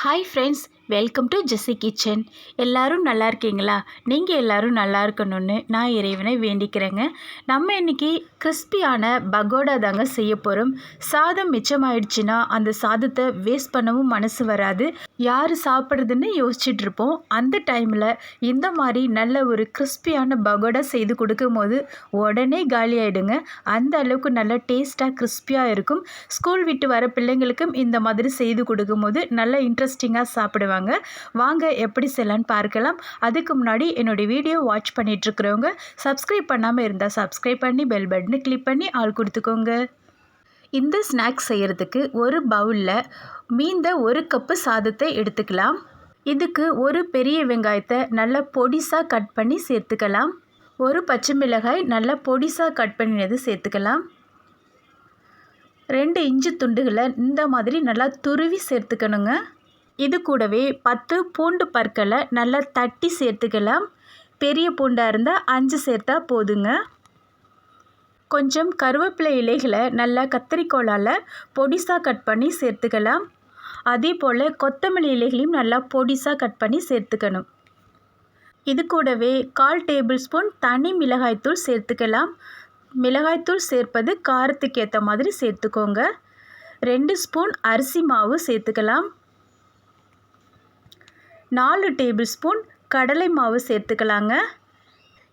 Hi friends welcome to Jessie kitchen எல்லாரும் நல்லா இருக்கீங்களா? நீங்கள் எல்லாரும் நல்லா இருக்கணும்னு நான் இறைவனை வேண்டிக்கிறேங்க. நம்ம இன்றைக்கி கிறிஸ்பியான பகோடா தாங்க செய்ய போகிறோம் சாதம் மிச்சமாயிடுச்சுன்னா அந்த சாதத்தை வேஸ்ட் பண்ணவும் மனசு வராது. யார் சாப்பிட்றதுன்னு யோசிச்சுட்டு இருப்போம். அந்த டைமில் இந்த மாதிரி நல்ல ஒரு கிறிஸ்பியான பகோடா செய்து கொடுக்கும் போது உடனே காலி ஆகிடுங்க அந்த அளவுக்கு நல்லா டேஸ்ட்டாக கிறிஸ்பியாக இருக்கும். ஸ்கூல் விட்டு வர பிள்ளைங்களுக்கும் இந்த மாதிரி செய்து கொடுக்கும்போது நல்ல இன்ட்ரெஸ்டிங்காக சாப்பிடுவாங்க. வாங்க எப்படி செய்யலான்னு பார்க்கலாம். அதுக்கு முன்னாடி என்னுடைய வீடியோ வாட்ச் பண்ணிகிட்ருக்கிறவங்க சப்ஸ்கிரைப் பண்ணாமல் இருந்தால் சப்ஸ்கிரைப் பண்ணி பெல் பட்டனை கிளிக் பண்ணி ஆள் கொடுத்துக்கோங்க. இந்த ஸ்நாக்ஸ் செய்கிறதுக்கு ஒரு பவுலில் மீந்த ஒரு கப்பு சாதத்தை எடுத்துக்கலாம். இதுக்கு ஒரு பெரிய வெங்காயத்தை நல்லா பொடிசாக கட் பண்ணி சேர்த்துக்கலாம். ஒரு பச்சை மிளகாய் நல்லா பொடிசாக கட் பண்ணினது சேர்த்துக்கலாம். ரெண்டு இஞ்சி துண்டுகளை இந்த மாதிரி நல்லா துருவி சேர்த்துக்கணுங்க. இது கூடவே பத்து பூண்டு பற்களை நல்லா தட்டி சேர்த்துக்கலாம். பெரிய பூண்டாக இருந்தால் அஞ்சு சேர்த்தா போதுங்க. கொஞ்சம் கருவேப்பிலை இலைகளை நல்லா கத்திரிக்கோளால் பொடிசாக கட் பண்ணி சேர்த்துக்கலாம். அதே போல் கொத்தமல்லி இலைகளையும் நல்லா பொடிசாக கட் பண்ணி சேர்த்துக்கணும். இது கூடவே கால் டேபிள் ஸ்பூன் தனி மிளகாய்த்தூள் சேர்த்துக்கலாம். மிளகாய்த்தூள் சேர்ப்பது காரத்துக்கு ஏற்ற மாதிரி சேர்த்துக்கோங்க. ரெண்டு ஸ்பூன் அரிசி மாவு சேர்த்துக்கலாம். நாலு டேபிள் ஸ்பூன் கடலை மாவு சேர்த்துக்கலாங்க.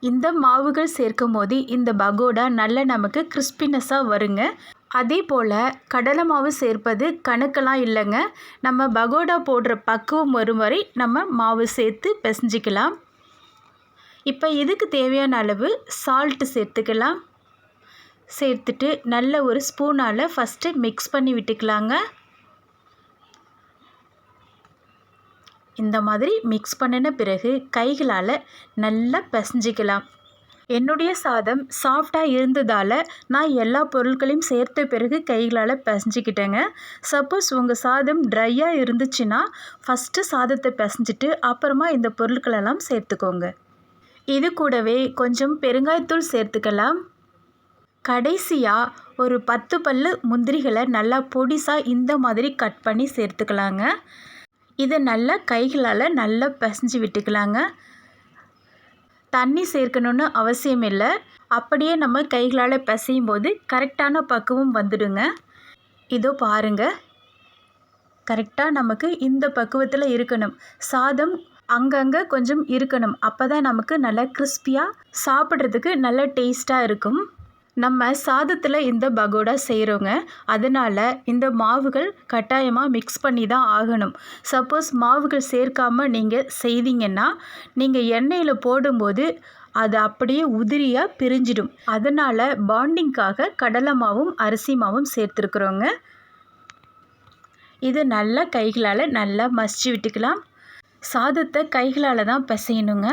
இந்த மாவுகள் சேர்க்கும் போது இந்த பகோடா நல்ல நமக்கு கிறிஸ்பினஸ்ஸாக வருங்க. அதே போல் கடலை மாவு சேர்ப்பது கணக்கெல்லாம் இல்லைங்க. நம்ம பகோடா போடுற பக்குவம் வரும் வரை நம்ம மாவு சேர்த்து பிசைஞ்சிக்கலாம். இப்போ இதுக்கு தேவையான அளவு சால்ட்டு சேர்த்துக்கலாம். சேர்த்துட்டு நல்ல ஒரு ஸ்பூனால் ஃபஸ்ட்டு மிக்ஸ் பண்ணி விட்டுக்கலாங்க. இந்த மாதிரி மிக்ஸ் பண்ணின பிறகு கைகளால் நல்லா பிசைஞ்சிக்கலாம். என்னுடைய சாதம் சாஃப்டாக இருந்ததால் நான் எல்லா பொருட்களையும் சேர்த்த பிறகு கைகளால் பிசைஞ்சிக்கிட்டேங்க. சப்போஸ் உங்கள் சாதம் ட்ரையாக இருந்துச்சுன்னா ஃபஸ்ட்டு சாதத்தை பிசைஞ்சிட்டு அப்புறமா இந்த பொருட்களெல்லாம் சேர்த்துக்கோங்க. இது கூடவே கொஞ்சம் பெருங்காயத்தூள் சேர்த்துக்கலாம். கடைசியாக ஒரு பத்து பல்லு முந்திரிகளை நல்லா பொடிசாக இந்த மாதிரி கட் பண்ணி சேர்த்துக்கலாங்க. இதை நல்லா கைகளால் நல்லா பிசைஞ்சு விட்டுக்கலாங்க. தண்ணி சேர்க்கணுன்னு அவசியம் இல்லை. அப்படியே நம்ம கைகளால் பிசையும் போது கரெக்டான பக்குவம் வந்துடுங்க. இதோ பாருங்கள் கரெக்டாக நமக்கு இந்த பக்குவத்தில் இருக்கணும். சாதம் அங்கங்கே கொஞ்சம் இருக்கணும். அப்போ தான் நமக்கு நல்லா கிறிஸ்பியாக சாப்பிட்றதுக்கு நல்ல டேஸ்ட்டாக இருக்கும். நம்ம சாதத்தில் இந்த பகோடா செய்கிறோங்க அதனால் இந்த மாவுகள் கட்டாயமாக மிக்ஸ் பண்ணி தான் ஆகணும். சப்போஸ் மாவுகள் சேர்க்காமல் நீங்கள் செய்தீங்கன்னா நீங்கள் எண்ணெயில் போடும்போது அது அப்படியே உதிரியாக பிரிஞ்சிடும். அதனால் பாண்டிங்காக கடலை மாவும் அரிசி மாவும் சேர்த்துருக்குறோங்க. இது நல்லா கைகளால் நல்லா மசிச்சு விட்டுக்கலாம். சாதத்தை கைகளால் தான் பிசையணுங்க.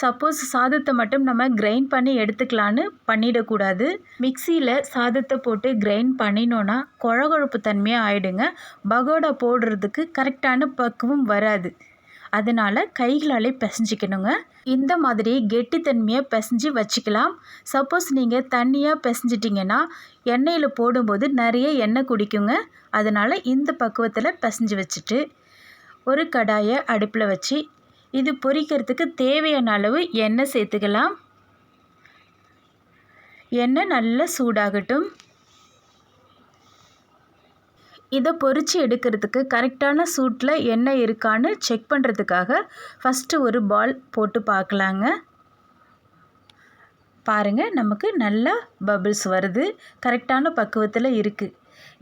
சப்போஸ் சாதத்தை மட்டும் நம்ம கிரைண்ட் பண்ணி எடுத்துக்கலான்னு பண்ணிடக்கூடாது. மிக்சியில் சாதத்தை போட்டு கிரைண்ட் பண்ணினோன்னா குழகுழப்பு தன்மையாக ஆகிடுங்க பகோடா போடுறதுக்கு கரெக்டான பக்குவம் வராது. அதனால் கைகளாலே பிசைஞ்சிக்கணுங்க. இந்த மாதிரி கெட்டித்தன்மையை பிசைஞ்சு வச்சுக்கலாம். சப்போஸ் நீங்கள் தண்ணியாக பிசைஞ்சிட்டிங்கன்னா எண்ணெயில் போடும்போது நிறைய எண்ணெய் குடிக்குங்க. அதனால் இந்த பக்குவத்தில் பிசைஞ்சு வச்சுட்டு ஒரு கடாயை அடுப்பில் வச்சு இது பொரிக்கிறதுக்கு தேவையான அளவு எண்ணெய் சேர்த்துக்கலாம். எண்ணெய் நல்லா சூடாகட்டும். இதை பொறித்து எடுக்கிறதுக்கு கரெக்டான சூட்டில் எண்ணெய் இருக்கான்னு செக் பண்ணுறதுக்காக ஃபஸ்ட்டு ஒரு பால் போட்டு பார்க்கலாங்க. பாருங்கள் நமக்கு நல்லா பபிள்ஸ் வருது. கரெக்டான பக்குவத்தில் இருக்குது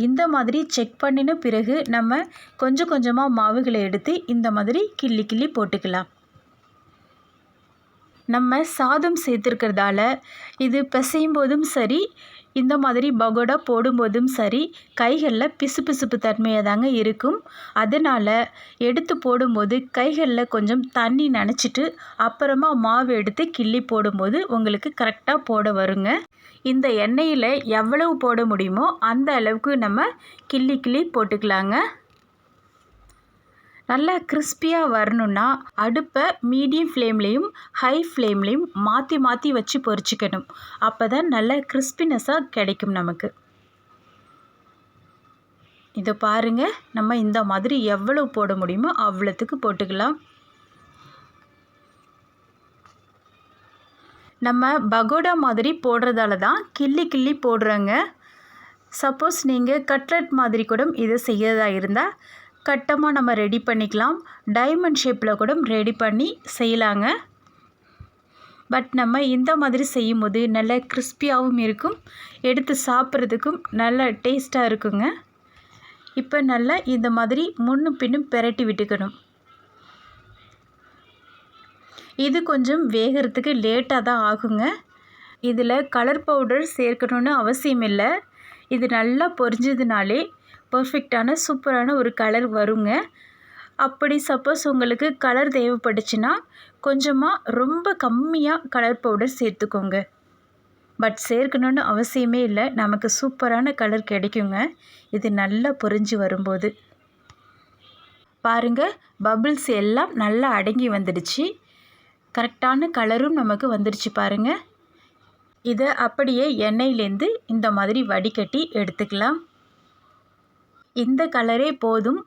இந்த மாதிரி செக் பண்ணின பிறகு நம்ம கொஞ்சம் கொஞ்சமாக மாவுகளை எடுத்து இந்த மாதிரி கிள்ளி கிள்ளி போட்டுக்கலாம். நம்ம சாதம் சேர்த்துருக்கிறதால இது பிசையும் போதும் சரி இந்த மாதிரி பகோடா போடும்போதும் சரி கைகளில் பிசு பிசுப்பு தன்மையாக தாங்க இருக்கும். அதனால் எடுத்து போடும்போது கைகளில் கொஞ்சம் தண்ணி நனைச்சிட்டு அப்புறமா மாவு எடுத்து கிள்ளி போடும்போது உங்களுக்கு கரெக்டாக போட வருங்க. இந்த எண்ணெயில் எவ்வளவு போட முடியுமோ அந்த அளவுக்கு நம்ம கிள்ளி கிள்ளி போட்டுக்கலாங்க. நல்லா கிறிஸ்பியாக வரணுன்னா அடுப்பை மீடியம் ஃப்ளேம்லேயும் ஹை ஃப்ளேம்லேயும் மாற்றி மாற்றி வச்சு பொரிச்சிக்கணும். அப்போ தான் நல்ல கிறிஸ்பினஸ்ஸாக கிடைக்கும் நமக்கு. இதை பாருங்கள் நம்ம இந்த மாதிரி எவ்வளோ போட முடியுமோ அவ்வளோத்துக்கு போட்டுக்கலாம். நம்ம பகோடா மாதிரி போடுறதால தான் கிள்ளி கிள்ளி போடுறோங்க. சப்போஸ் நீங்கள் கட்லட் மாதிரி கூட இதை செய்யறதா இருந்தால் கட்டமாக நம்ம ரெடி பண்ணிக்கலாம். டைமண்ட் ஷேப்பில் கூட ரெடி பண்ணி செய்யலாங்க. பட் நம்ம இந்த மாதிரி செய்யும்போது நல்ல கிறிஸ்பியாகவும் இருக்கும். எடுத்து சாப்பிட்றதுக்கும் நல்ல டேஸ்ட்டாக இருக்குங்க. இப்போ நல்லா இந்த மாதிரி முன்னும் பின்னும் பெரட்டி விட்டுக்கணும். இது கொஞ்சம் வேகிறதுக்கு லேட்டாக தான் ஆகுங்க. இதில் கலர் பவுடர் சேர்க்கணுன்னு அவசியம் இல்லை இது நல்லா பொரிஞ்சதுனாலே பர்ஃபெக்டான சூப்பரான ஒரு கலர் வருங்க. அப்படி சப்போஸ் உங்களுக்கு கலர் தேவைப்பட்டுச்சுன்னா கொஞ்சமாக ரொம்ப கம்மியாக கலர் பவுடர் சேர்த்துக்கோங்க. பட் சேர்க்கணுன்னு அவசியமே இல்லை. நமக்கு சூப்பரான கலர் கிடைக்குங்க. இது நல்லா பொறிஞ்சு வரும்போது. பாருங்கள் பபிள்ஸ் எல்லாம் நல்லா அடங்கி வந்துடுச்சு. கரெக்டான கலரும் நமக்கு வந்துடுச்சு பாருங்கள் இதை அப்படியே எண்ணெயிலேருந்து இந்த மாதிரி வடிகட்டி எடுத்துக்கலாம். இந்த கலரே போதும்.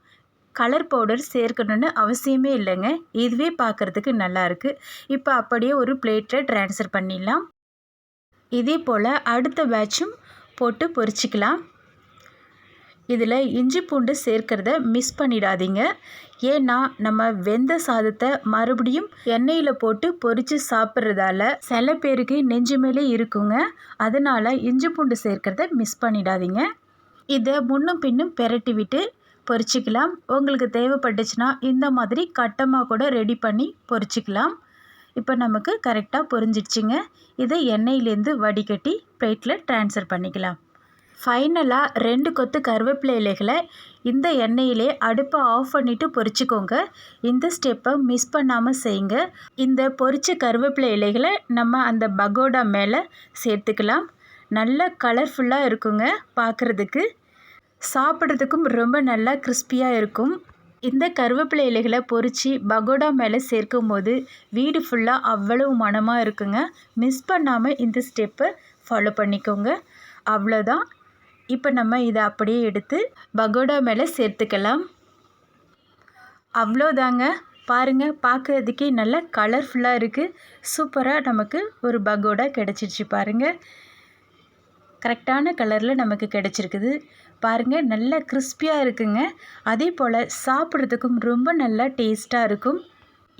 கலர் பவுடர் சேர்க்கணுன்னு அவசியமே இல்லைங்க. இதுவே பார்க்குறதுக்கு நல்லாயிருக்கு இப்போ அப்படியே ஒரு பிளேட்டில் ட்ரான்ஸ்ஃபர் பண்ணிடலாம். இதே போல் அடுத்த பேட்சும் போட்டு பொரிச்சிக்கலாம். இதில் இஞ்சி பூண்டு சேர்க்கிறத மிஸ் பண்ணிடாதீங்க. ஏன்னா நம்ம வெந்த சாதத்தை மறுபடியும் எண்ணெயில் போட்டு பொரித்து சாப்பிட்றதால சில பேருக்கு நெஞ்சு மேலே இருக்குங்க. அதனால் இஞ்சி பூண்டு சேர்க்கிறத மிஸ் பண்ணிடாதீங்க. இதை முன்னும் பின்னும் பெரட்டி விட்டு பொரிச்சிக்கலாம் உங்களுக்கு தேவைப்பட்டுச்சுன்னா இந்த மாதிரி கட்டமாக கூட ரெடி பண்ணி பொரிச்சிக்கலாம் இப்போ நமக்கு கரெக்டாக பொரிஞ்சிடுச்சிங்க. இதை எண்ணெயிலேருந்து வடிகட்டி பிளேட்டில் ட்ரான்ஸ்ஃபர் பண்ணிக்கலாம். ஃபைனலாக ரெண்டு கொத்து கருவேப்பிலை இலைகளை இந்த எண்ணெயிலே அடுப்பை ஆஃப் பண்ணிவிட்டு பொரிச்சிக்கோங்க இந்த ஸ்டெப்பை மிஸ் பண்ணாமல் செய்யுங்க. இந்த பொரிச்ச கருவேப்பிலை இலைகளை நம்ம அந்த பகோடா மேலே சேர்த்துக்கலாம். நல்ல கலர்ஃபுல்லாக இருக்குங்க பார்க்குறதுக்கு சாப்பிட்றதுக்கும் ரொம்ப நல்லா கிறிஸ்பியாக இருக்கும். இந்த கருவேப்பிலை இலைகளை பொறிச்சு பகோடா மேலே சேர்க்கும் போது வீடு ஃபுல்லாக அவ்வளவு மனமாக இருக்குங்க. மிஸ் பண்ணாமல் இந்த ஸ்டெப்பை ஃபாலோ பண்ணிக்கோங்க. அவ்வளோதான் இப்போ நம்ம இதை அப்படியே எடுத்து பகோடா மேலே சேர்த்துக்கலாம். அவ்வளோதாங்க பாருங்கள் பார்க்குறதுக்கே நல்லா கலர்ஃபுல்லாக இருக்குது சூப்பராக நமக்கு ஒரு பகோடா கிடச்சிருச்சு பாருங்கள் கரெக்டான கலரில் நமக்கு கிடச்சிருக்குது. பாருங்கள் நல்லா கிறிஸ்பியாக இருக்குங்க. அதே போல் சாப்பிட்றதுக்கும் ரொம்ப நல்லா டேஸ்ட்டாக இருக்கும்.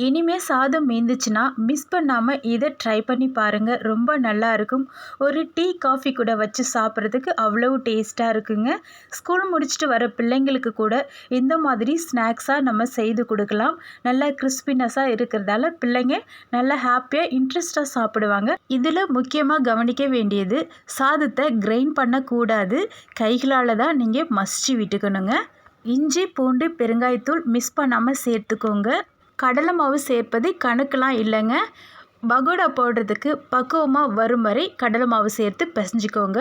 இனிமேல் சாதம் மீந்துச்சுன்னா மிஸ் பண்ணாமல் இதை ட்ரை பண்ணி பாருங்கள் ரொம்ப நல்லா இருக்கும். ஒரு டீ காஃபி கூட வச்சு சாப்பிட்றதுக்கு அவ்வளவு டேஸ்ட்டாக இருக்குங்க. ஸ்கூல் முடிச்சுட்டு வர பிள்ளைங்களுக்கு கூட இந்த மாதிரி ஸ்நாக்ஸாக நம்ம செய்து கொடுக்கலாம். நல்லா கிறிஸ்பினஸாக இருக்கிறதால பிள்ளைங்க நல்லா ஹாப்பியாக இன்ட்ரெஸ்ட்டாக சாப்பிடுவாங்க. இதில் முக்கியமாக கவனிக்க வேண்டியது சாதத்தை கிரைண்ட் பண்ணக்கூடாது. கைகளால் தான் நீங்கள் மசிச்சு விட்டுக்கணுங்க. இஞ்சி பூண்டு பெருங்காயத்தூள் மிஸ் பண்ணாமல் சேர்த்துக்கோங்க. கடலை மாவு சேர்ப்பது கணக்கெலாம் இல்லைங்க. பகோடா போடுறதுக்கு பக்குவமாக வரும் வரை கடலை மாவு சேர்த்து பிசைஞ்சிக்கோங்க.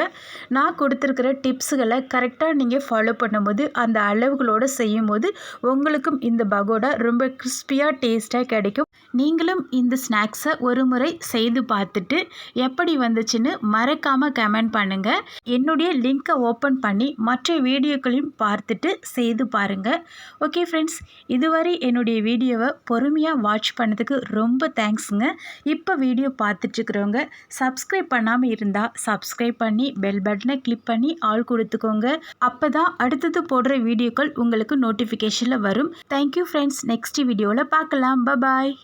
நான் கொடுத்துருக்கிற டிப்ஸுகளை கரெக்டாக நீங்கள் ஃபாலோ பண்ணும்போது அந்த அளவுகளோடு செய்யும் போது உங்களுக்கும் இந்த பகோடா ரொம்ப கிறிஸ்பியாக டேஸ்ட்டாக கிடைக்கும். நீங்களும் இந்த ஸ்நாக்ஸை ஒரு முறை செய்து பார்த்துட்டு எப்படி வந்துச்சுன்னு மறக்காமல் கமெண்ட் பண்ணுங்கள் என்னுடைய லிங்க்கை ஓப்பன் பண்ணி மற்ற வீடியோக்களையும் பார்த்துட்டு செய்து பாருங்கள் ஓகே ஃப்ரெண்ட்ஸ் இதுவரை என்னுடைய வீடியோவை பொறுமையாக வாட்ச் பண்ணதுக்கு ரொம்ப தேங்க்ஸுங்க இப்போ வீடியோ பார்த்துட்ருக்குறவங்க சப்ஸ்கிரைப் பண்ணாமல் இருந்தால் சப்ஸ்கிரைப் பண்ணி பெல் பட்டனை கிளிக் பண்ணி ஆள் கொடுத்துக்கோங்க. அப்போ தான் அடுத்தது போடுற வீடியோக்கள் உங்களுக்கு நோட்டிஃபிகேஷனில் வரும். தேங்க்யூ ஃப்ரெண்ட்ஸ் நெக்ஸ்ட் வீடியோவில் பார்க்கலாம். பபாய்